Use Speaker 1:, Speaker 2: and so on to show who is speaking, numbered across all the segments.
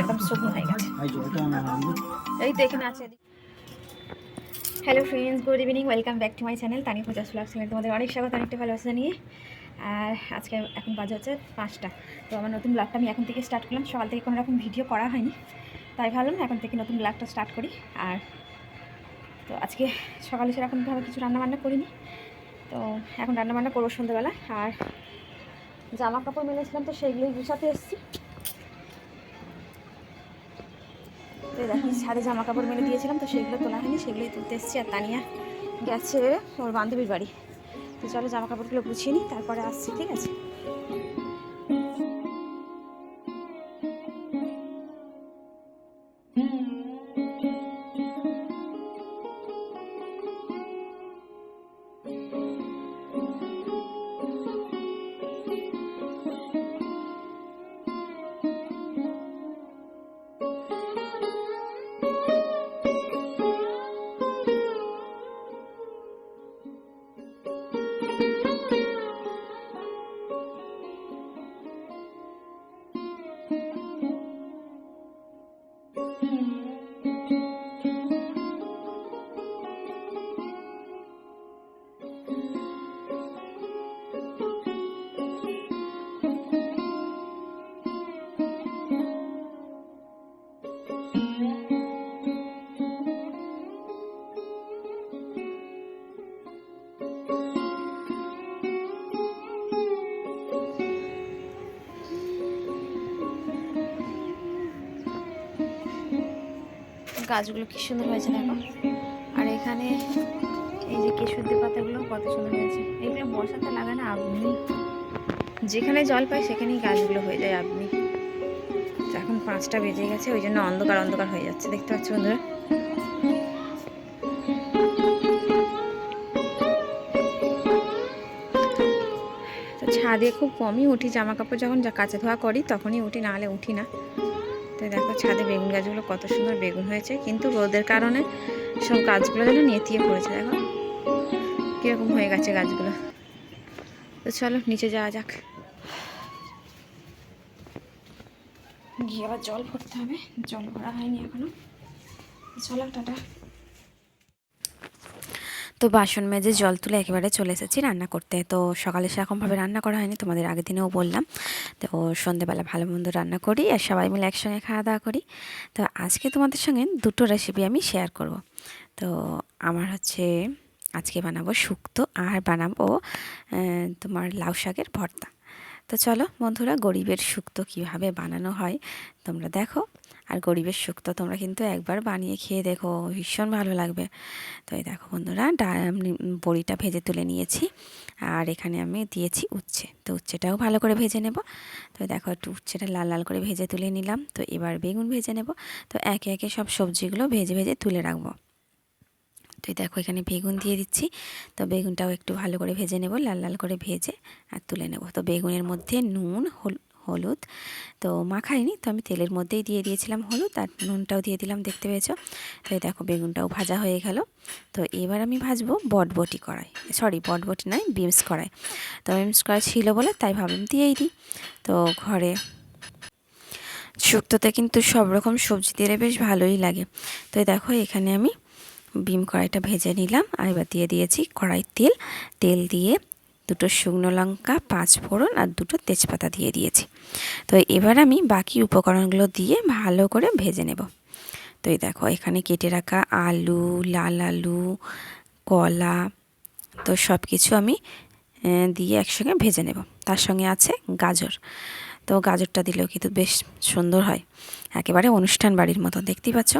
Speaker 1: একদম শুকনো হয়ে গেছে। এই তো এখানে আছে hello friends good evening welcome back to my channel Tani পঞ্চাশ ব্লগ চ্যানেল তোমাদের অনেক স্বাগত অনেকটা ভালোবাসা নিয়ে আর আজকে এখন বাজে হচ্ছে পাঁচটা। তো আমার নতুন ব্লগটা আমি এখন থেকে স্টার্ট করলাম। সকাল থেকে কোনো রকম ভিডিও করা হয়নি তাই ভাবলাম এখন থেকে নতুন ব্লগটা স্টার্ট করি। আর তো আজকে সকালে সেরকমভাবে কিছু রান্নাবান্না করিনি। তো এখন রান্নাবান্না করব সন্ধ্যেবেলা। আর জামা কাপড় মেলেছিলাম তো সেইগুলোই গুছাতে এসেছি। এই দেখি সাথে জামা কাপড় মেলে দিয়েছিলাম, তো সেগুলো তোলা হয়নি, সেগুলোই তুলতে এসেছি। আর তানিয়া গেছে ওর বান্ধবীর বাড়ি। তো চলো জামা কাপড়গুলো গুছিয়ে নিই, তারপরে আসছি, ঠিক আছে? গাছগুলো কি সুন্দর হয়েছে দেখো। আর এখানে এই যে কেশুদ্দি পাতাগুলো কত সুন্দর হয়েছে। এইগুলো বর্ষাতে লাগায় না আপনি যেখানে জল পায় সেখানেই গাছগুলো হয়ে যায় আপনি এখন পাঁচটা বেজে গেছে, ওই জন্য অন্ধকার অন্ধকার হয়ে যাচ্ছে। দেখতে পাচ্ছ বন্ধুরা? ছাদে খুব কমই উঠি। জামা কাপড় যখন যা ধোয়া করি, তখনই উঠি, নাহলে উঠি না। তো দেখো ছাদে বেগুন গাছগুলো কত সুন্দর বেগুন হয়েছে। কিন্তু রোদের কারণে সব গাছগুলো যেন নেতিয়ে পড়েছে, দেখো। কীরকম হয়ে গেছে গাছগুলো। তো চলো, নিচে যাওয়া যাক। গিয়ে আবার জল ভরতে হবে। জল ভরা হয়নি এখনও। চলো, টাটা। তো বাসন মেজে জল তুলে একেবারে চলে এসেছি রান্না করতে। তো সকালে সেরকমভাবে রান্না করা হয়নি, তোমাদের আগের দিনেও বললাম। তো সন্ধেবেলা ভালো মন্দ রান্না করি আর সবাই মিলে একসঙ্গে খাওয়া দাওয়া করি। তো আজকে তোমাদের সঙ্গে দুটো রেসিপি আমি শেয়ার করব। তো আমার হচ্ছে আজকে বানাবো শুক্তো আর বানাবো তোমার লাউ শাকের ভর্তা। তো চলো বন্ধুরা, গরিবের শুক্তো কীভাবে বানানো হয় তোমরা দেখো। আর গরিবের শুক্তো তোমরা কিন্তু একবার বানিয়ে খেয়ে দেখো, ভীষণ ভালো লাগবে। তো এই দেখো বন্ধুরা বড়িটা ভেজে তুলে নিয়েছি। আর এখানে আমি দিয়েছি উচ্ছে। তো উচ্ছেটাও ভালো করে ভেজে নেব। তো দেখো একটু উচ্ছেটা লাল লাল করে ভেজে তুলে নিলাম। তো এবার বেগুন ভেজে নেব। তো একে একে সব সবজিগুলো ভেজে ভেজে তুলে রাখব। তো দেখো এখানে বেগুন দিয়ে দিচ্ছি। তো বেগুনটাও একটু ভালো করে ভেজে নেব, লাল লাল করে ভেজে আর তুলে নেব। তো বেগুনের মধ্যে নুন, হল, হলুদ তো মাখাইনি, তো আমি তেলের মধ্যেই দিয়ে দিয়েছিলাম হলুদ আর নুনটাও দিয়ে দিলাম, দেখতে পেয়েছ? তো এই দেখো বেগুনটাও ভাজা হয়ে গেল। তো এবার আমি ভাজবো বটবটি কড়াই, সরি বটবটি নয়, বিমস কড়াই। তো বিমস কড়াই ছিল বলে তাই ভাবলাম দিয়েই দিই। তো ঘরে শুক্তোতে কিন্তু সব রকম সবজি দিলে বেশ ভালোই লাগে। তো দেখো এখানে আমি বিম কড়াইটা ভেজে নিলাম আর এবার দিয়ে দিয়েছি কড়াই তেল। তেল দিয়ে দুটো শুকনো লঙ্কা, পাঁচ ফোড়ন আর দুটো তেজপাতা দিয়ে দিয়েছি। তো এবার আমি বাকি উপকরণগুলো দিয়ে ভালো করে ভেজে নেব। তো এই দেখো, এখানে কেটে রাখা আলু, লাল আলু, কলা, তো সব কিছু আমি দিয়ে একসঙ্গে ভেজে নেব। তার সঙ্গে আছে গাজর। তো গাজরটা দিলেও কিন্তু বেশ সুন্দর হয়। একেবারে অনুষ্ঠান বাড়ির মতো, দেখতেই পাচ্ছ?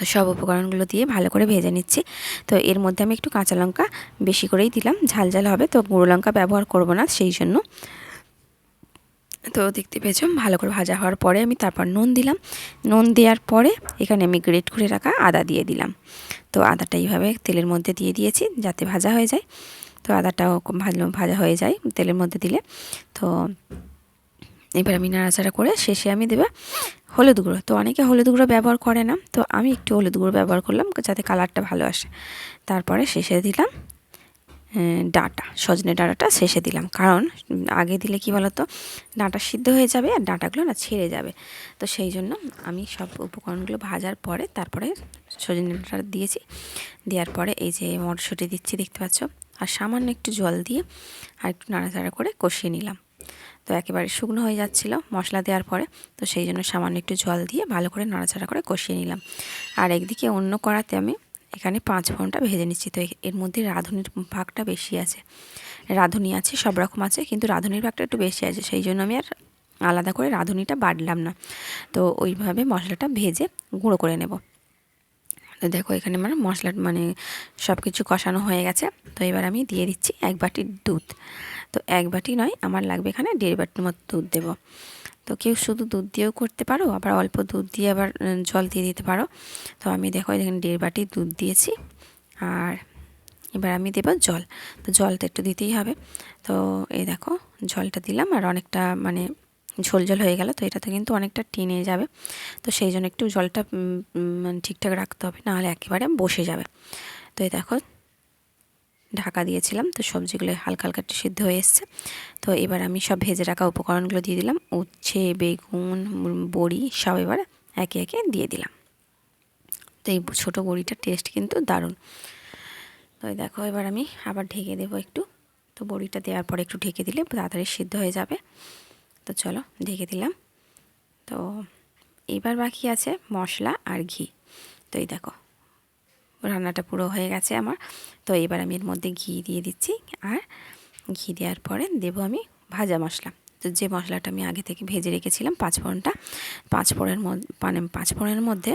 Speaker 1: তো সব উপকরণগুলো দিয়ে ভালো করে ভেজে নিচ্ছি। তো এর মধ্যে আমি একটু কাঁচা লঙ্কা বেশি করেই দিলাম। ঝাল ঝাল হবে, তো গুঁড়ো লঙ্কা ব্যবহার করব না সেই জন্য। তো দেখতে পেয়েছ, ভালো করে ভাজা হওয়ার পরে আমি তারপর নুন দিলাম। নুন দেওয়ার পরে এখানে আমি গ্রেট করে রাখা আদা দিয়ে দিলাম। তো আদাটা এইভাবে তেলের মধ্যে দিয়ে দিয়েছি যাতে ভাজা হয়ে যায়। তো আদাটাও ভালো ভাজা হয়ে যায় তেলের মধ্যে দিলে। তো এবার আমি নাড়াচাড়া করে শেষে আমি দেবে হলুদ গুঁড়ো। তো অনেকে হলুদ গুঁড়ো ব্যবহার করে না। তো আমি একটু হলুদ গুঁড়ো ব্যবহার করলাম যাতে কালারটা ভালো আসে। তারপরে শেষে দিলাম ডাঁটা, সজনে ডাঁটাটা শেষে দিলাম। কারণ আগে দিলে কি বলতো, ডাঁটা সিদ্ধ হয়ে যাবে আর ডাঁটাগুলো না ছেড়ে যাবে। তো সেই জন্য আমি সব উপকরণগুলো ভাজার পরে তারপরে সজনে ডাঁটা দিয়েছি। দেওয়ার পরে এই যে মটরশুঁটি দিচ্ছি, দেখতে পাচ্ছ? আর সামান্য একটু জল দিয়ে আর একটু নাড়াচাড়া করে কষিয়ে নিলাম। তো একেবারে শুকনো হয়ে যাচ্ছিল মশলা দেওয়ার পরে। তো সেই জন্য সামান্য একটু জল দিয়ে ভালো করে নাড়াচাড়া করে কষিয়ে নিলাম। আর একদিকে অন্য কড়াতে আমি এখানে পাঁচ ফোড়নটা ভেজে নিচ্ছি। তো এর মধ্যে রাঁধুনির ভাগটা বেশি আছে। রাঁধুনি আছে, সব রকম আছে, কিন্তু রাঁধুনির ভাগটা একটু বেশি আছে। সেই জন্য আমি আর আলাদা করে রাঁধুনিটা বাটলাম না। তো ওইভাবে মশলাটা ভেজে গুঁড়ো করে নেব। তো দেখো এখানে আমার মশলা মানে সব কিছু কষানো হয়ে গেছে। তো এবার আমি দিয়ে দিচ্ছি এক বাটি দুধ। তো এক বাটি নয়, আমার লাগবে এখানে দেড় বাটির মতো দুধ দেবো। তো কেউ শুধু দুধ দিয়েও করতে পারো, আবার অল্প দুধ দিয়ে আবার জল দিয়ে দিতে পারো। তো আমি দেখো এখানে দেড় বাটি দুধ দিয়েছি, আর এবার আমি দেবো জল। তো জল তো একটু দিতেই হবে। তো এই দেখো জলটা দিলাম, আর অনেকটা মানে ঝোল ঝোল হয়ে গেল, তো এটাতে কিন্তু অনেকটা টিনে যাবে। তো সেই জন্য একটু জলটা ঠিকঠাক রাখতে হবে, নাহলে একেবারে বসে যাবে। তো এই দেখো ঢাকা দিয়েছিলাম। তো সবজিগুলো হালকা হালকা একটু সিদ্ধ হয়ে এসছে। তো এবার আমি সব ভেজে রাখা উপকরণগুলো দিয়ে দিলাম। উচ্ছে, বেগুন, বড়ি সব এবার একে একে দিয়ে দিলাম। তো এই ছোটো বড়িটার টেস্ট কিন্তু দারুণ। তো দেখো, এবার আমি আবার ঢেকে দেবো একটু। তো বড়িটা দেওয়ার পরে একটু ঢেকে দিলে তাড়াতাড়ি সিদ্ধ হয়ে যাবে। তো চলো, ঢেকে দিলাম। তো এবার বাকি আছে মশলা আর ঘি। তো এই দেখো রান্নাটা পুরো হয়ে গেছে আমার। তো এবার আমি এর মধ্যে ঘি দিয়ে দিচ্ছি আর ঘি দেওয়ার পরে দেব আমি ভাজা মশলা। তো যে মশলাটা আমি আগে থেকে ভেজে রেখেছিলাম পাঁচ ফোড়নটা পাঁচ ফোড়নের মধ্যে মানে পাঁচ ফোড়নের মধ্যে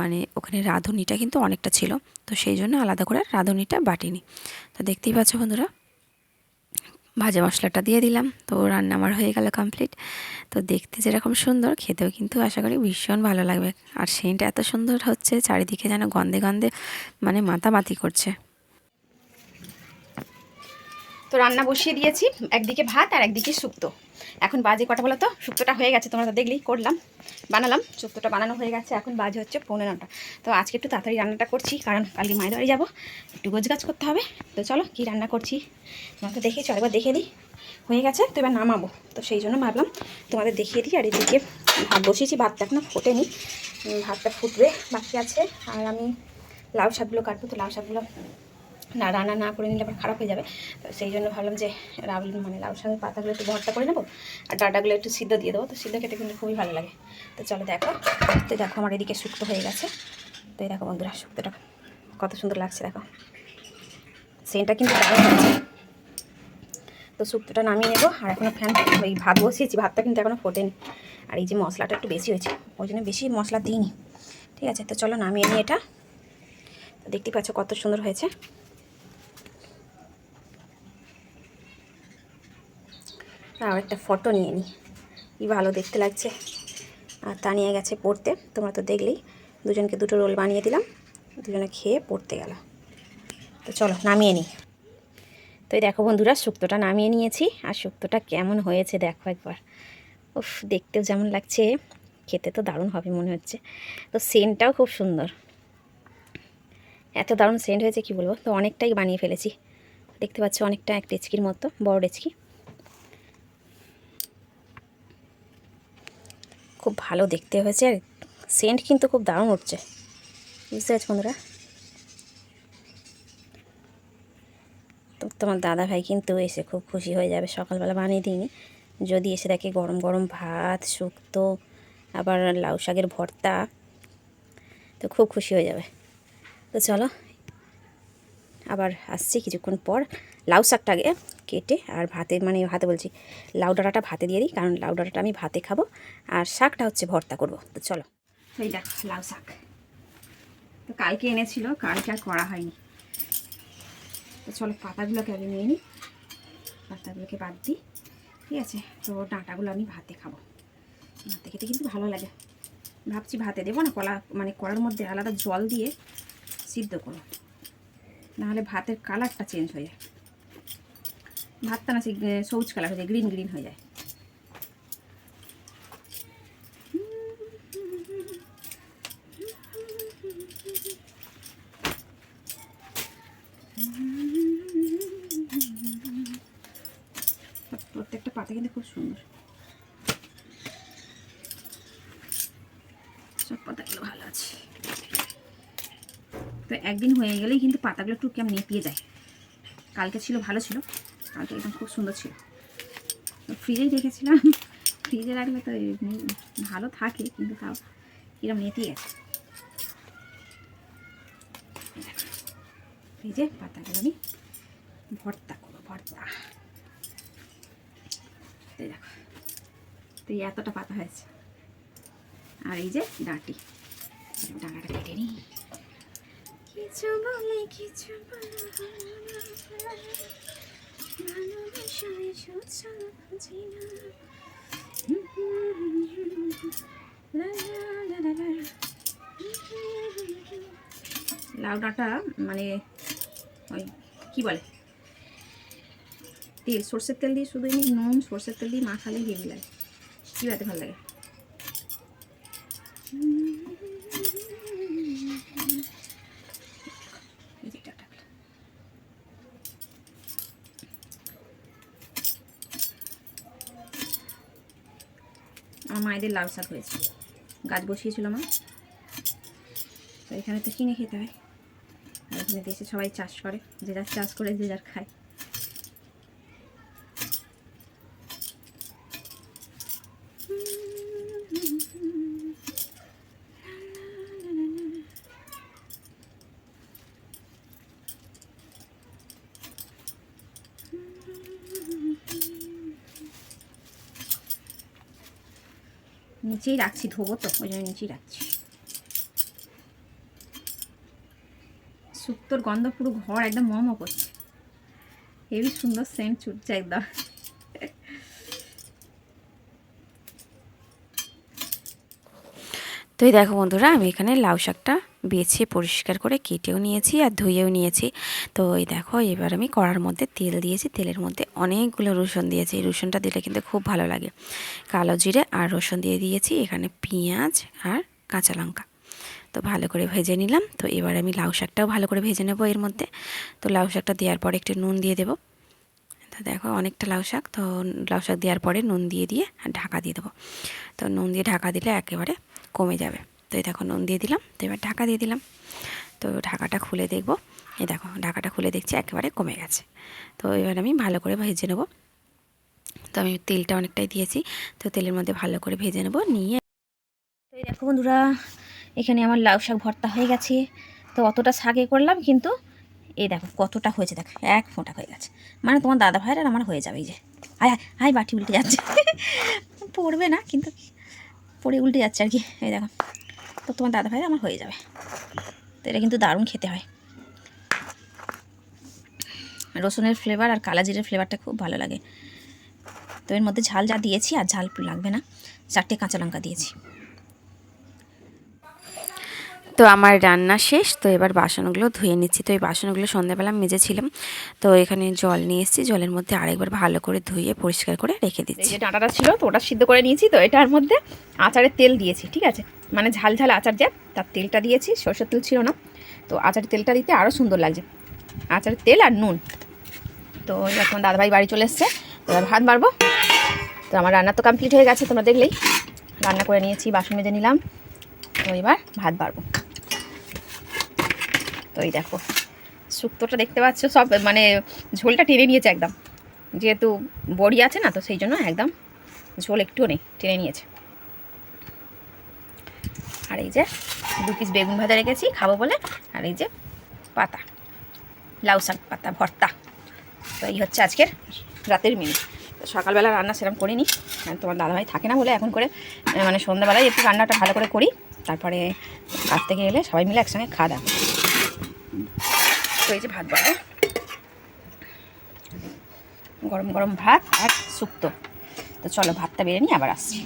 Speaker 1: মানে ওখানে রাঁধুনিটা কিন্তু অনেকটা ছিল। তো সেই জন্য আলাদা করে রাঁধুনিটা বাটিনি। তো দেখতেই পাচ্ছ বন্ধুরা ভাজা মশলাটা দিয়ে দিলাম। তো রান্না আমার হয়ে গেল কমপ্লিট তো দেখতে যেরকম সুন্দর, খেতেও কিন্তু আশা করি ভীষণ ভালো লাগবে। আর সেন্টটা এত সুন্দর হচ্ছে, চারিদিকে যেন গন্ধে গন্ধে মানে মাতামাতি করছে।
Speaker 2: তো রান্না বসিয়ে দিয়েছি, একদিকে ভাত আর একদিকে শুক্তো। এখন বাজে কটা বলো তো? শুক্তোটা হয়ে গেছে, তোমরা তো দেখলেই করলাম, বানালাম শুক্তোটা বানানো হয়ে গেছে, এখন বাজে হচ্ছে পনেরোটা তো আজকে একটু তাড়াতাড়ি রান্নাটা করছি, কারণ কালকে মায়ের বাড়ি যাব, একটু গোছগাছ করতে হবে। তো চলো, কি রান্না করছি? তোমাকে তো দেখেছি একবার দেখে দিই। হয়ে গেছে, তো এবার নামাবো। তো সেই জন্য ভাবলাম, তোমাদের দেখিয়ে দিই, আর এদিকে ভাত বসিয়েছি, ভাতটা এখনও ফোটেনি। ভাতটা ফুটবে, বাকি আছে। আর আমি লাউ শাকগুলো কাটবো, তো লাউ শাকগুলো না, রান্না না করে নিলে আবার খারাপ হয়ে যাবে। তো সেই জন্য ভাবলাম যে রাউল মানে লাউ শাকের পাতাগুলো একটু ভর্তা করে নেব আর ডাটাগুলো একটু সিদ্ধ দিয়ে দেবো। তো সিদ্ধ খেতে কিন্তু খুবই ভালো লাগে। তো চলো দেখো, তো দেখো আমার এদিকে শুক্তো হয়ে গেছে। তো এই দেখো বন্ধুরা, শুক্তোটা কত সুন্দর লাগছে, দেখো। সেন্টটা কিন্তু তো শুক্তোটা নামিয়ে নেব আর এখনও ফ্যান, ওই ভাত বসিয়েছি, ভাতটা কিন্তু এখনও ফোটেনি। আর এই যে মশলাটা একটু বেশি হয়েছে, ওই জন্য বেশি মশলা দিইনি। ঠিক আছে, তো চলো নামিয়ে নিই এটা। তো দেখতেই পাচ্ছ কত সুন্দর হয়েছে। আর একটা ফটো নিয়ে নিই কি ভালো দেখতে লাগছে। আর তা নিয়ে গেছে পড়তে, তোমরা তো দেখলেই। দুজনকে দুটো রোল বানিয়ে দিলাম, দুজনে খেয়ে পড়তে গেল। তো চলো, নামিয়ে নিই তো দেখো বন্ধুরা, শুক্তোটা নামিয়ে নিয়েছি, আর শুক্তোটা কেমন হয়েছে দেখো একবার। উফ, দেখতেও যেমন লাগছে, খেতে তো দারুণ হবে মনে হচ্ছে। তো সেন্টটাও খুব সুন্দর। এত দারুণ সেন্ট হয়েছে, কি বলব? তো অনেকটাই বানিয়ে ফেলেছি। দেখতে পাচ্ছ, অনেকটা এক ডেচকির মতো, বড় ডেচকি খুব ভালো দেখতে হয়েছে আর সেন্ট কিন্তু খুব দারুণ উঠছে। বুঝতে পারছ বন্ধুরা? তো তোমার দাদা ভাই কিন্তু এসে খুব খুশি হয়ে যাবে, সকালবেলা বানিয়ে দিইনি। যদি এসে দেখে গরম গরম ভাত, শুক্তো, আবার লাউ শাকের ভর্তা, তো খুব খুশি হয়ে যাবে। তো চলো, আবার আসছি কিছুক্ষণ পর। লাউ শাকটা আগে কেটে আর ভাতে মানে ভাতে বলছি, লাউ ডাঁটাটা ভাতে দিয়ে দিই, কারণ লাউ ডাঁটাটা আমি ভাতে খাব। আর শাকটা হচ্ছে ভর্তা করব। তো চলো, এই দেখো, লাউ শাক। তো কালকে এনেছিল, কালকে আর করা হয়নি। তো চলো, পাতাগুলোকে আগে নিয়ে নিই। পাতাগুলোকে বাদ দিই। ঠিক আছে, তো ডাঁটাগুলো আমি ভাতে খাব। ভাতে খেতে কিন্তু ভালো লাগে। ভাবছি ভাতে দেবো না, কলা মানে কলার মধ্যে আলাদা জল দিয়ে সিদ্ধ করো নাহলে ভাতের কালারটা চেঞ্জ হয়ে যায়। ভাতটা না সেই সবুজ কালার হয়ে যায়, গ্রিন গ্রিন হয়ে যায়। প্রত্যেকটা পাতা কিন্তু খুব সুন্দর। সব পাতাগুলো ভালো আছে। তো একদিন হয়ে গেলেই কিন্তু পাতাগুলো একটু কেমন নেপিয়ে যায়। কালকে ছিল, ভালো ছিল। কালকে একদম খুব সুন্দর ছিল। ফ্রিজেই রেখেছিলাম। ফ্রিজে রাখলে তো ভালো থাকে কিন্তু তাও এরকম এই দেখো, ফ্রিজে পাতাগুলো আমি ভর্তা করব ভর্তা। দেখো তো এতটা পাতা হয়েছে। আর এই যে ডাঁটি। ডাঁটাটা কেটে নিই। কিছু বলে কিছু বলে। লাউ ডাঁটা মানে ওই কি বলে? তেল, সর্ষের তেল দিয়ে শুধু এমনি নুন, সর্ষের তেল দিয়ে মাখালে হেভি লাগে। কী ভালো লাগে এই যে ডাঁটাগুলো। মায়েদের লাউ শাক হয়েছে। গাছ বসিয়েছিল মা। তো এখানে তো কিনে খেতে হয়। আর এখানে দেশে সবাই চাষ করে। যে যার চাষ করে, যে যার খায়। রাখছি, ধোবো তো, ওই জন্য নিচেই রাখছি। শুক্তোর গন্ধ পুরো ঘর একদম মম করছে। হেবি সুন্দর সেন্ট ছুটছে একদম।
Speaker 1: তো এই দেখো বন্ধুরা, আমি এখানে লাউ শাকটা বেছে পরিষ্কার করে কেটেও নিয়েছি আর ধুয়েও নিয়েছি। তো এই দেখো, এবার আমি কড়ার মধ্যে তেল দিয়েছি। তেলের মধ্যে অনেকগুলো রসুন দিয়েছি। রসুনটা দিলে কিন্তু খুব ভালো লাগে। কালো জিরে আর রসুন দিয়ে দিয়েছি এখানে পেঁয়াজ আর কাঁচা লঙ্কা। তো ভালো করে ভেজে নিলাম। তো এবার আমি লাউ শাকটাও ভালো করে ভেজে নেব এর মধ্যে। তো লাউ শাকটা দেওয়ার পরে একটু নুন দিয়ে দেবো। তো দেখো, অনেকটা লাউ শাক। তো লাউ শাক দেওয়ার পরে নুন দিয়ে দিয়ে ঢাকা দিয়ে দেবো। তো নুন দিয়ে ঢাকা দিলে একেবারে কমে যাবে। তো এই দেখো নুন দিয়ে দিলাম, তো এবার ঢাকা দিয়ে দিলাম। তো ঢাকাটা খুলে দেখব। এই দেখো, ঢাকাটা খুলে দেখছি একেবারে কমে গেছে। তো এবার আমি ভালো করে ভেজে নেব। তো আমি তেলটা অনেকটাই দিয়েছি, তো তেলের মধ্যে ভালো করে ভেজে নেব, নিয়ে
Speaker 2: তো এই দেখো বন্ধুরা, এখানে আমার লাউ শাক ভর্তা হয়ে গেছে। তো অতটা শাকে করলাম, কিন্তু এই দেখো কতটা হয়েছে, দেখো, এক ফোঁটা হয়ে গেছে। মানে তোমার দাদা ভাইয়ের আর আমার হয়ে যাবে, এই যে। আয় আয় বাটি উল্টে যাচ্ছে। পড়বে না, কিন্তু পড়ে উল্টে যাচ্ছে আর কি। এই দেখো। তো তোমার দাদা ভাই আমার হয়ে যাবে। তো এটা কিন্তু দারুণ খেতে হয়। রসুনের ফ্লেভার আর কালাজিরের ফ্লেভারটা খুব ভালো লাগে। তো এর মধ্যে ঝাল যা দিয়েছি আর ঝাল লাগবে না। চারটে কাঁচা লঙ্কা দিয়েছি।
Speaker 1: তো আমার রান্না শেষ তো এবার বাসনগুলো ধুয়ে নিচ্ছি। তো এই বাসনগুলো সন্ধ্যাবেলা মেজেছিলাম। তো এখানে জল নিয়ে এসেছি জলের মধ্যে আরেকবার ভালো করে ধুয়ে পরিষ্কার করে রেখে দিচ্ছি
Speaker 2: যে ডাঁটাটা ছিল তো ওটা সিদ্ধ করে নিয়েছি তো এটার মধ্যে আচারের তেল দিয়েছি ঠিক আছে? মানে ঝাল ঝাল আচার যে তার তেলটা দিয়েছি সরষের তেল ছিল না। তো আচারের তেলটা দিতে আরও সুন্দর লাগছে। আচারের তেল আর নুন। তো তোমার দাদাভাই বাড়ি চলে এসছে এবার ভাত বাড়বো। তো আমার রান্না তো কমপ্লিট হয়ে গেছে তোমরা দেখলেই। রান্না করে নিয়েছি বাসন মেজে নিলাম। তো এবার ভাত বাড়বো। তো এই দেখো, শুক্তোটা দেখতে পাচ্ছ, সব মানে ঝোলটা টেনে নিয়েছে একদম। যেহেতু বড়ি আছে না, তো সেই জন্য একদম ঝোল একটুও নেই, টেনে নিয়েছে। আর এই যে দু পিস বেগুন ভাজা রেখেছি, খাব বলে। আর এই যে পাতা, লাউ শাক পাতা, ভর্তা। তো এই হচ্ছে আজকের রাতের মেনু সকালবেলা রান্না সেরকম করিনি কারণ তোমার দাদাভাই থাকে না বলে এখন করে মানে সন্ধ্যাবেলায় একটু রান্নাটা ভালো করে করি, তারপরে কাজ থেকে এলে সবাই মিলে একসঙ্গে খাওয়া দাওয়া করি। তো যে ভাত বাড়া গরম গরম ভাত আর শুক্তো। তো চলো ভাতটা বেড়ে নিয়ে আবার আসছি।